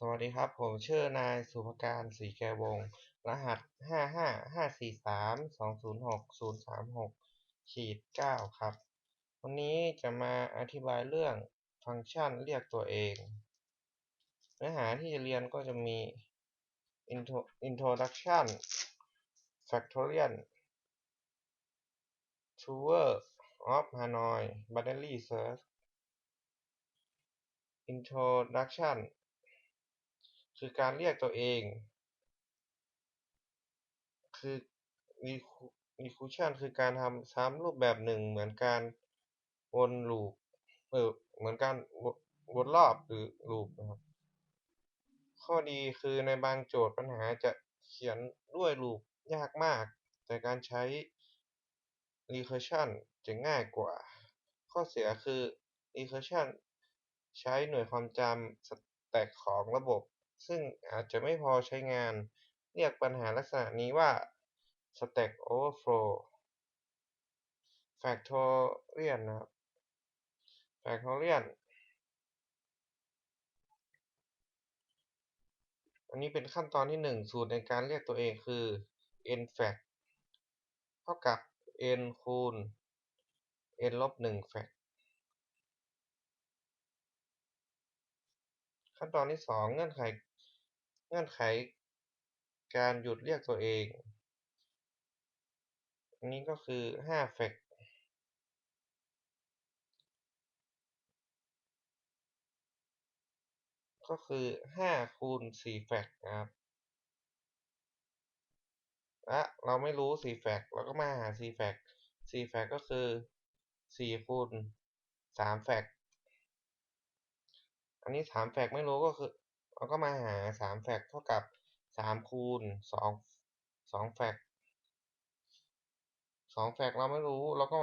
สวัสดีครับ ผมชื่อนายสุภการศรีแก้ววงศ์รหัสห้าห้าห้าสี่สามสองศูนย์หกศูนย์สามหกขีดเก้าครับ วันนี้จะมาอธิบายเรื่องฟังก์ชันเรียกตัวเอง เนื้อหาที่จะเรียนก็จะมี introduction factorial tour of Hanoi binary search introduction คือการเรียกตัวเอง คือ recursion คือการทำซ้ำรูปแบบหนึ่ง เหมือนการวนลูปเออเหมือนการวนรอบหรือลูปนะครับ ข้อดีคือในบางโจทย์ปัญหาจะเขียนด้วยลูปยากมาก แต่การใช้ recursion จะง่ายกว่า ข้อเสียคือ recursion ใช้หน่วยความจำสแต็กของระบบ ซึ่งอาจจะไม่พอใช้งาน เรียกปัญหาลักษณะนี้ว่า stack overflow factorial นะครับ factorial อันนี้เป็นขั้นตอนที่ 1 สูตรในการเรียกตัวเองคือ n fact เท่ากับ n คูณ n ลบ1 fact ขั้นตอนที่ 2 เงื่อนไข งื่อนไขการหยุดเรียกตัวเอง อันนี้ก็คือ5 fact ก็คือ5คูณ4 fact นะครับและเราไม่รู้4 fact เราก็มาหา4 fact 4 fact ก็คือ4คูณ3 fact อันนี้3 fact ไม่รู้ก็คือ เราก็มาหา3 fact เท่ากับ3คูณ2 2 fact 2 fact เราไม่รู้เราก็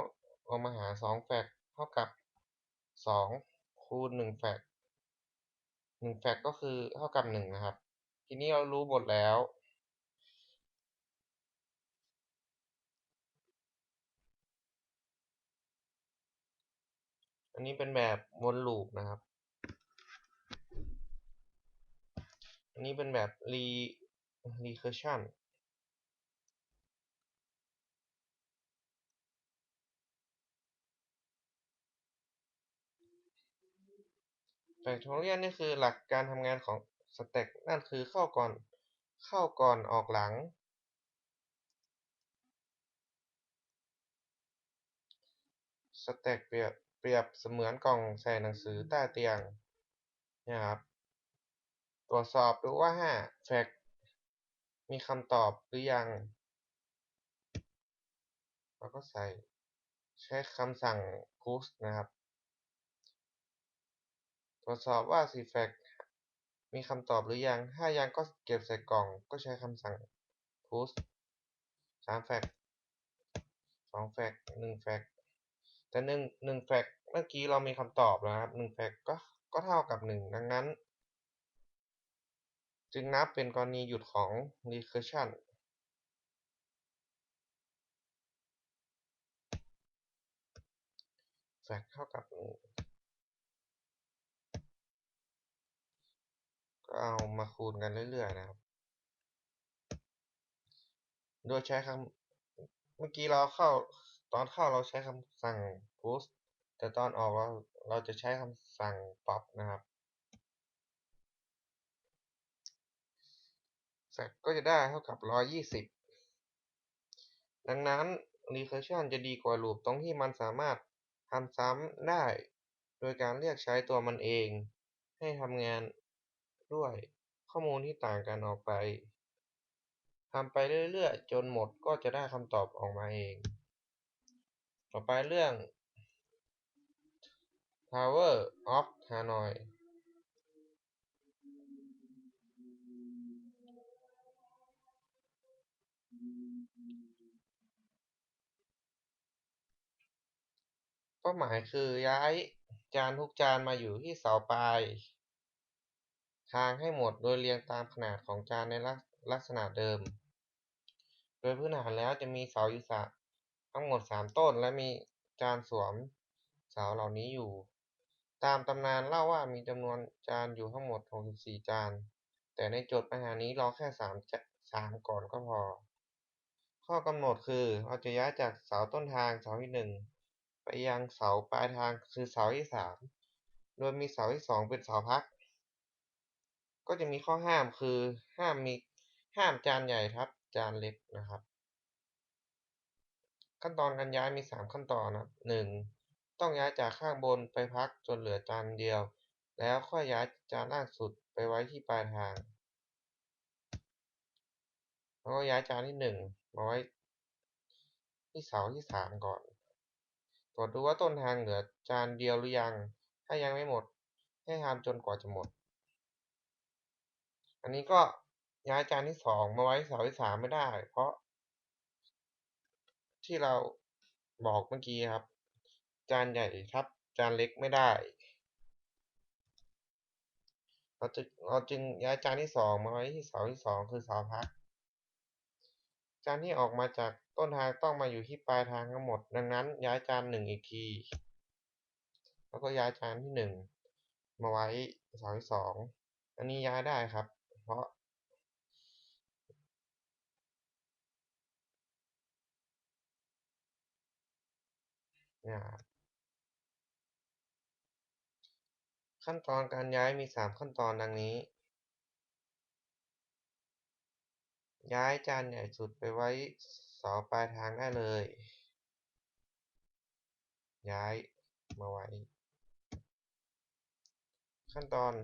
เรามาหา2 fact เท่ากับ2คูณ1 fact 1 fact ก็คือเท่ากับ1นะครับ ทีนี้เรารู้หมดแล้ว อันนี้เป็นแบบวนลูปนะครับ อันนี้เป็นแบบ re recursion แฟกทอเรียลนี่คือหลักการทำงานของสแต็กนั่นคือเข้าก่อนเข้าก่อนออกหลัง สแต็กเปรียบเปรียบเสมือนกล่องใส่หนังสือใต้เตียงนะครับ ตรวจสอบดูว่า5แฟกมีคำตอบหรือยัง เราก็ใส่ใช้คำสั่ง push นะครับ ตรวจสอบว่า4แฟกมีคำตอบหรือยัง ถ้ายังก็เก็บใส่กล่อง ก็ใช้คำสั่ง push 3แฟก2แฟก1แฟกแต่1 1แฟกเมื่อกี้เรามีคำตอบแล้วครับ1แฟกก็ก็เท่ากับ1ดังนั้น จึงนับเป็นกรณีหยุดของ recursion แฟกเท่ากับ1ก็เอามาคูณกันเรื่อยๆนะครับ โดยใช้คำเมื่อกี้เราเข้าตอนเข้าเราใช้คำสั่ง push แต่ตอนออกเราเราจะใช้คำสั่ง pop นะครับ แฟกก็จะได้เท่ากับ 120 ดังนั้น recursion จะดีกว่า loop ตรงที่มันสามารถทำซ้ำได้ โดยการเรียกใช้ตัวมันเอง ให้ทำงานด้วยข้อมูลที่ต่างกันออกไปทำไปเรื่อยๆ จนหมดก็จะได้คำตอบออกมาเอง ต่อไปเรื่อง Tower of Hanoi เป้าหมายคือย้ายจานทุกจานมาอยู่ที่เสาปลายทางให้หมดโดยเรียงตามขนาดของจานในลักษณะเดิม โดยพื้นฐานแล้วจะมีเสาอยู่ทั้งหมด 3 ต้น และมีจานสวมเสาเหล่านี้อยู่ ตามตำนานเล่าว่ามีจำนวนจานอยู่ทั้งหมด 64 จาน แต่ในโจทย์ปัญหานี้รอแค่3จะ3ก่อนก็พอ ข้อกำหนดคือเราจะย้ายจากเสาต้นทางเสาที่ 1 ไปยังเสาปลายทางคือเสาที่3โดยมีเสาที่2เป็นเสาพัก ก็จะมีข้อห้ามคือห้ามมีห้ามจานใหญ่ทับจานเล็กนะครับ ขั้นตอนการย้ายมี3ขั้นตอนนะครับ 1. ต้องย้ายจากข้างบนไปพักจนเหลือจานเดียว แล้วค่อยย้ายจานล่างสุดไปไว้ที่ปลายทางแล้วก็ย้ายจานที่1มาไว้ที่เสาที่3ก่อน ตรวจดูว่าต้นทางเหลือจานเดียวหรือยัง ถ้ายังไม่หมด ให้ทำจนกว่าจะหมด อันนี้ก็ย้ายจานที่2มาไว้เสาที่3ไม่ได้ เพราะ ที่เราบอกเมื่อกี้ครับ จานใหญ่ทับจานเล็กไม่ได้ เราจึงเราจึงย้ายจานที่2มาไว้ที่เสาที่2คือเสาพัก จานที่ออกมาจากต้นทางต้องมาอยู่ที่ปลายทางทั้งหมด ดังนั้นย้ายจาน1อีกที แล้วก็ย้ายจานที่1มาไว้เสาที่2อันนี้ย้ายได้ครับ เพราะ เนี่ยครับขั้นตอนการย้ายมี 3 ขั้นตอนดังนี้ ย้ายจานใหญ่สุดไปไว้เสาปลายทางได้เลย ย้ายมาไว้ ขั้นตอน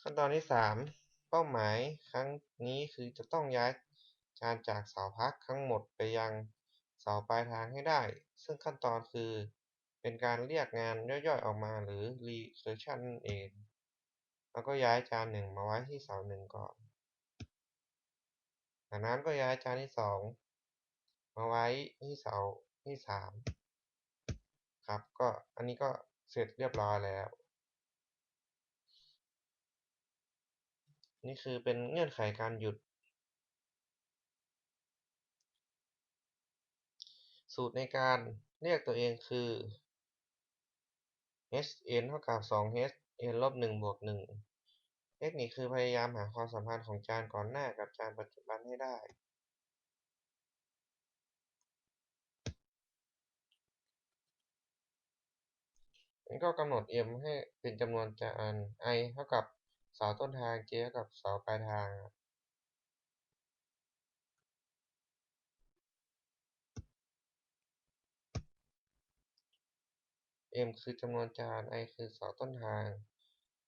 ขั้นตอนที่ 3 เป้าหมายครั้งนี้คือจะต้องย้ายจานจากเสาพักทั้งหมดไปยังเสาปลายทางให้ได้ ซึ่งขั้นตอนคือเป็นการเรียกงานย่อยๆออกมาหรือ recursion เอง แล้วก็ย้ายจานหนึ่งมาไว้ที่เสาหนึ่งก่อน จากนั้นก็ย้ายจานที่2มาไว้ที่เสาที่3ครับก็อันนี้ก็เสร็จเรียบร้อยแล้ว นี่คือเป็นเงื่อนไขการหยุด สูตรในการเรียกตัวเองคือ hn เท่ากับ 2h n ลบ1บวก1 เทคนิคคือพยายามหาความสัมพันธ์ของจานก่อนหน้ากับจานปัจจุบันให้ได้นก็กำหนด m ให้เป็นจำนวนจาน i เท่ากับเสาต้นทาง j เท่ากับเสาปลายทางครับ m คือจำนวนจาน i คือเสาต้นทาง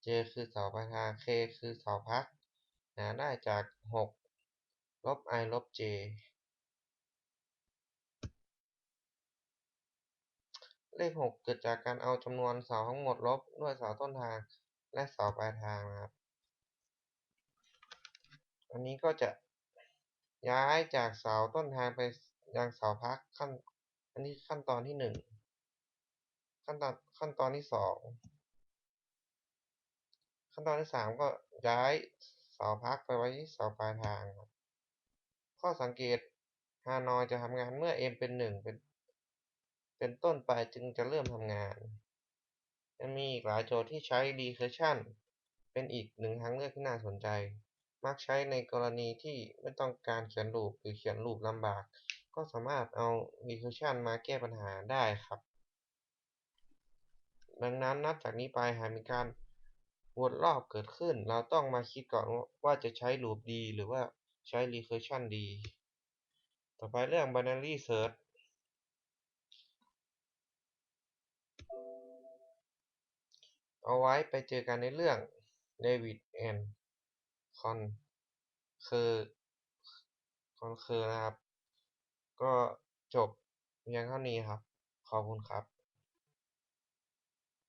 j คือเสาปลายทาง k คือเสาพัก หาได้จาก 6 ลบ i ลบ j เลข 6 เกิดจากการเอาจำนวนเสาทั้งหมดลบด้วยเสาต้นทางและเสาปลายทางนะครับ อันนี้ก็จะย้ายจากเสาต้นทางไปยังเสาพักขั้น อันนี้ขั้นตอนที่ 1 ขั้นตอนขั้นตอนที่ 2 ขั้นตอนที่3ก็ย้ายเสาพักไปไว้ที่เสาปลายทางครับข้อสังเกตฮานอยจะทำงานเมื่อ m เป็น1เป็นเป็นต้นไปจึงจะเริ่มทำงานยังมีอีกหลายโจทย์ที่ใช้ recursion เป็นอีกหนึ่งทางเลือกที่น่าสนใจ มักใช้ในกรณีที่ไม่ต้องการเขียนลูปหรือเขียนลูปลำบาก ก็สามารถเอา recursion มาแก้ปัญหาได้ครับ ดังนั้นนับจากนี้ไปหากมีการ วนรอบเกิดขึ้น เราต้องมาคิดก่อนว่าจะใช้ลูปดี หรือว่าใช้ recursion ดี ต่อไปเรื่อง binary search เอาไว้ไปเจอกันในเรื่อง David and Concur Concur นะครับ ก็จบเพียงเท่านี้ครับ ขอบคุณครับ